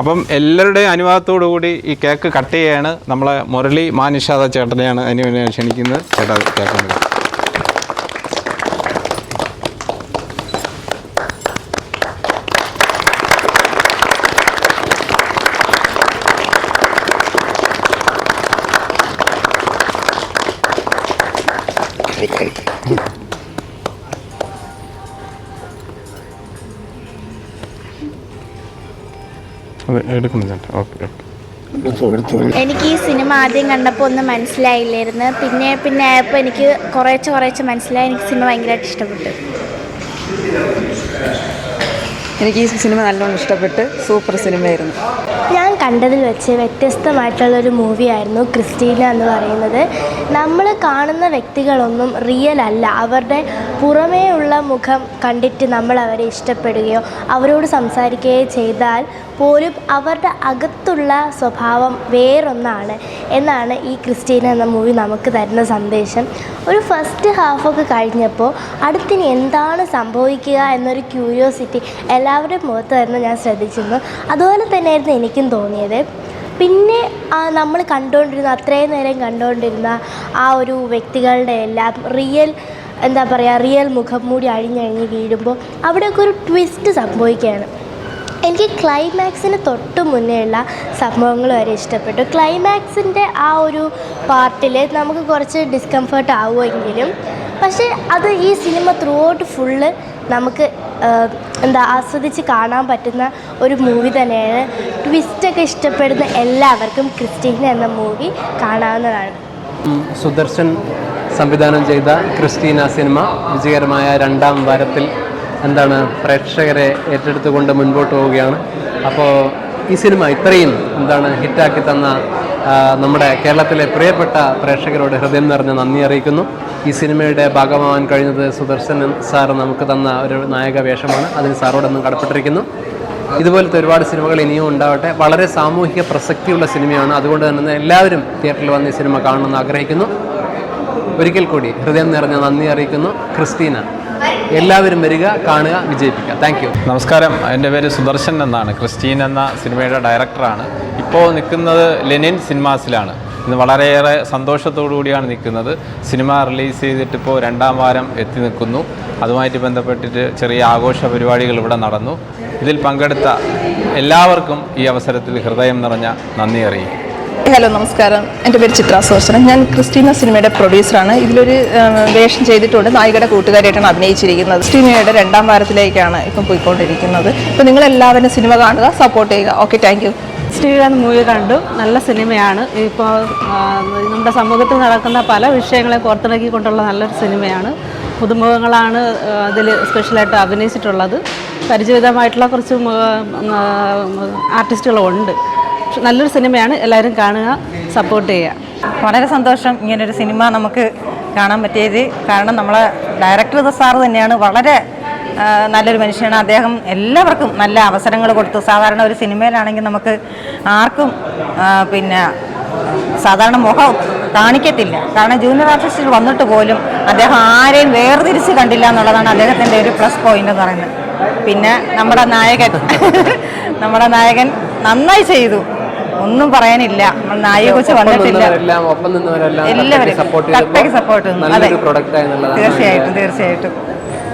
അപ്പം എല്ലാവരുടെയും അനുവാദത്തോടു കൂടി ഈ കേക്ക് കട്ട് ചെയ്യാണ്. നമ്മളെ മുരളി മാനിഷാദ ചേട്ടനെയാണ് അതിന് വേണ്ടി ക്ഷണിക്കുന്നത്. ചേട്ടാ കേക്ക് Thank വരൂ. അത് എടുക്കുന്നു ചേട്ടാ. Okay okay. എനിക്ക് ഈ സിനിമ ആദ്യം കണ്ടപ്പോൾ ഒന്നും മനസ്സിലായില്ലായിരുന്നു. പിന്നെ പിന്നെ ആയപ്പോൾ എനിക്ക് കുറേശ്ശെ കുറേശ്ശെ മനസ്സിലായി. എനിക്ക് സിനിമ ഭയങ്കരമായിട്ട് ഇഷ്ടപ്പെട്ടു. എനിക്ക് ഈ സിനിമ നല്ലോണം ഇഷ്ടപ്പെട്ട് സൂപ്പർ സിനിമയായിരുന്നു. ഞാൻ കണ്ടതിൽ വെച്ച് വ്യത്യസ്തമായിട്ടുള്ള ഒരു മൂവിയായിരുന്നു ക്രിസ്റ്റീന എന്ന് പറയുന്നത്. നമ്മൾ കാണുന്ന വ്യക്തികളൊന്നും റിയൽ അല്ല. അവരുടെ പുറമേ ഉള്ള മുഖം കണ്ടിട്ട് നമ്മൾ അവരെ ഇഷ്ടപ്പെടുകയോ അവരോട് സംസാരിക്കുകയോ ചെയ്താൽ പോലും അവരുടെ അകത്തുള്ള സ്വഭാവം വേറൊന്നാണ് എന്നാണ് ഈ ക്രിസ്റ്റീന എന്ന മൂവി നമുക്ക് തരുന്ന സന്ദേശം. ഒരു ഫസ്റ്റ് ഹാഫൊക്കെ കഴിഞ്ഞപ്പോൾ അടുത്തിന് എന്താണ് സംഭവിക്കുക എന്നൊരു ക്യൂരിയോസിറ്റി എല്ലാവരുടെയും മുഖത്തായിരുന്നു ഞാൻ ശ്രദ്ധിച്ചിരുന്നു അതുപോലെ തന്നെയായിരുന്നു എനിക്കും തോന്നിയത്. പിന്നെ നമ്മൾ കണ്ടുകൊണ്ടിരുന്ന അത്രയും നേരം കണ്ടുകൊണ്ടിരുന്ന ആ ഒരു വ്യക്തികളുടെ എല്ലാം റിയൽ എന്താ പറയുക റിയൽ മുഖം മൂടി അഴിഞ്ഞഴിഞ്ഞ് വീഴുമ്പോൾ അവിടെയൊക്കെ ഒരു ട്വിസ്റ്റ് സംഭവിക്കുകയാണ്. എനിക്ക് ക്ലൈമാക്സിന് തൊട്ട് മുന്നേയുള്ള സംഭവങ്ങൾ വരെ ഇഷ്ടപ്പെട്ടു. ക്ലൈമാക്സിന്റെ ആ ഒരു പാർട്ടിൽ നമുക്ക് കുറച്ച് ഡിസ്കംഫർട്ട് ആവുമെങ്കിലും പക്ഷേ അത് ഈ സിനിമ ത്രൂ ഔട്ട് ഫുള്ള് നമുക്ക് എന്താ ആസ്വദിച്ച് കാണാൻ പറ്റുന്ന ഒരു മൂവി തന്നെയാണ് ട്വിസ്റ്റൊക്കെ ഇഷ്ടപ്പെടുന്ന എല്ലാവർക്കും ക്രിസ്റ്റീന എന്ന മൂവി കാണാവുന്നതാണ്. സുദർശൻ സംവിധാനം ചെയ്ത ക്രിസ്റ്റീന സിനിമ വിജയകരമായ രണ്ടാം വാരത്തിൽ എന്താണ് പ്രേക്ഷകരെ ഏറ്റെടുത്തുകൊണ്ട് മുൻപോട്ട് പോവുകയാണ്. അപ്പോൾ ഈ സിനിമ ഇത്രയും എന്താണ് ഹിറ്റാക്കി തന്ന നമ്മുടെ കേരളത്തിലെ പ്രിയപ്പെട്ട പ്രേക്ഷകരോട് ഹൃദയം നിറഞ്ഞ നന്ദി അറിയിക്കുന്നു. ഈ സിനിമയുടെ ഭാഗമാവാൻ കഴിഞ്ഞത് സുദർശൻ സാർ നമുക്ക് തന്ന ഒരു നായക വേഷമാണ്. അതിന് സാറോടൊന്നും കടപ്പെട്ടിരിക്കുന്നു. ഇതുപോലത്തെ ഒരുപാട് സിനിമകൾ ഇനിയും ഉണ്ടാവട്ടെ. വളരെ സാമൂഹിക പ്രസക്തിയുള്ള സിനിമയാണ്. അതുകൊണ്ട് തന്നെ എല്ലാവരും തിയേറ്ററിൽ വന്ന് ഈ സിനിമ കാണണമെന്ന് ആഗ്രഹിക്കുന്നു. ഒരിക്കൽ കൂടി ഹൃദയം നിറഞ്ഞ നന്ദി അറിയിക്കുന്നു. ക്രിസ്റ്റീന എല്ലാവരും വരിക കാണുക വിജയിപ്പിക്കുക. താങ്ക് നമസ്കാരം. എന്റെ പേര് സുദർശൻ എന്നാണ്. ക്രിസ്റ്റീൻ എന്ന സിനിമയുടെ ഡയറക്ടറാണ്. ഇപ്പോൾ നിൽക്കുന്നത് ലെനിൻ സിനിമാസിലാണ്. ഇന്ന് വളരെയേറെ സന്തോഷത്തോടു കൂടിയാണ് നിൽക്കുന്നത്. സിനിമ റിലീസ് ചെയ്തിട്ട് ഇപ്പോൾ രണ്ടാം വാരം എത്തി നിൽക്കുന്നു. അതുമായിട്ട് ബന്ധപ്പെട്ടിട്ട് ചെറിയ ആഘോഷ പരിപാടികൾ ഇവിടെ നടന്നു. ഇതിൽ പങ്കെടുത്ത എല്ലാവർക്കും ഈ അവസരത്തിൽ ഹൃദയം നിറഞ്ഞ നന്ദി അറിയിക്കും ഹലോ നമസ്കാരം. എന്റെ പേര് ചിത്ര സുദർശനം ഞാൻ ക്രിസ്റ്റീന സിനിമയുടെ പ്രൊഡ്യൂസറാണ്. ഇതിലൊരു വേഷം ചെയ്തിട്ടുണ്ട്. നായികയുടെ കൂട്ടുകാരിയായിട്ടാണ് അഭിനയിച്ചിരിക്കുന്നത്. ക്രിസ്റ്റീനയുടെ രണ്ടാം വാരത്തിലേക്കാണ് ഇപ്പം പോയിക്കൊണ്ടിരിക്കുന്നത്. അപ്പോൾ നിങ്ങളെല്ലാവരും സിനിമ കാണുക സപ്പോർട്ട് ചെയ്യുക. ഓക്കെ താങ്ക് ശ്രീകാന്ത് മൂവി കണ്ടു. നല്ല സിനിമയാണ് ഇപ്പോൾ നമ്മുടെ സമൂഹത്തിൽ നടക്കുന്ന പല വിഷയങ്ങളെ പുറത്തിറക്കിക്കൊണ്ടുള്ള നല്ലൊരു സിനിമയാണ് പുതുമുഖങ്ങളാണ് അതിൽ സ്പെഷ്യലായിട്ട് അഭിനയിച്ചിട്ടുള്ളത്. പരിചിതമായിട്ടുള്ള കുറച്ച് ആർട്ടിസ്റ്റുകളുണ്ട് നല്ലൊരു സിനിമയാണ് എല്ലാവരും കാണുക സപ്പോർട്ട് ചെയ്യുക. വളരെ സന്തോഷം ഇങ്ങനൊരു സിനിമ നമുക്ക് കാണാൻ പറ്റിയത്. കാരണം നമ്മളെ ഡയറക്ടർ സാറ് തന്നെയാണ് വളരെ നല്ലൊരു മനുഷ്യനാണ്. അദ്ദേഹം എല്ലാവർക്കും നല്ല അവസരങ്ങൾ കൊടുത്തു. സാധാരണ ഒരു സിനിമയിലാണെങ്കിൽ നമുക്ക് ആർക്കും പിന്നെ സാധാരണ മുഖം കാണിക്കത്തില്ല. കാരണം ജൂനിയർ ആർട്ടിസ്റ്റിൽ വന്നിട്ട് പോലും അദ്ദേഹം ആരെയും വേർതിരിച്ച് കണ്ടില്ല എന്നുള്ളതാണ് അദ്ദേഹത്തിന്റെ ഒരു പ്ലസ് പോയിന്റ് എന്ന് പറയുന്നത്. പിന്നെ നമ്മുടെ നായകൻ നമ്മുടെ നായകൻ നന്നായി ചെയ്തു. ഒന്നും പറയാനില്ല. നമ്മൾ കുറിച്ച് വന്നിട്ടില്ല. എല്ലാവരും സപ്പോർട്ട് തീർച്ചയായിട്ടും തീർച്ചയായിട്ടും.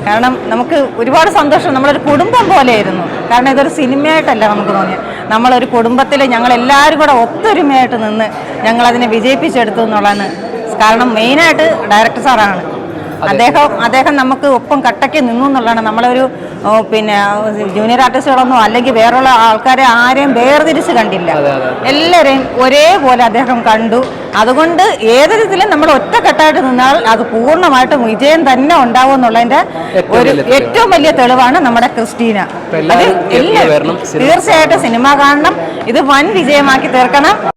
കാരണം നമുക്ക് ഒരുപാട് സന്തോഷം. നമ്മളൊരു കുടുംബം പോലെയായിരുന്നു. കാരണം ഇതൊരു സിനിമയായിട്ടല്ല നമുക്ക് തോന്നിയത്. നമ്മളൊരു കുടുംബത്തിൽ ഞങ്ങൾ എല്ലാവരും കൂടെ ഒത്തൊരുമയായിട്ട് നിന്ന് ഞങ്ങളതിനെ വിജയിപ്പിച്ചെടുത്തു എന്നുള്ളതാണ്. കാരണം മെയിനായിട്ട് ഡയറക്ടർ സാറാണ്. അദ്ദേഹം അദ്ദേഹം നമുക്ക് ഒപ്പം കട്ടയ്ക്ക് നിന്നു എന്നുള്ളതാണ്. നമ്മളൊരു പിന്നെ ജൂനിയർ ആർട്ടിസ്റ്റുകളൊന്നും അല്ലെങ്കിൽ വേറെയുള്ള ആൾക്കാരെ ആരെയും വേർതിരിച്ച് കണ്ടില്ല. എല്ലാവരെയും ഒരേപോലെ അദ്ദേഹം കണ്ടു. അതുകൊണ്ട് ഏതൊരിതിലും നമ്മൾ ഒറ്റക്കെട്ടായിട്ട് നിന്നാൽ അത് പൂർണമായിട്ടും വിജയം തന്നെ ഉണ്ടാവും എന്നുള്ളതിന്റെ ഒരു ഏറ്റവും വലിയ തെളിവാണ് നമ്മുടെ ക്രിസ്റ്റീന. അത് തീർച്ചയായിട്ടും സിനിമ കാണണം. ഇത് വൻ വിജയമാക്കി തീർക്കണം.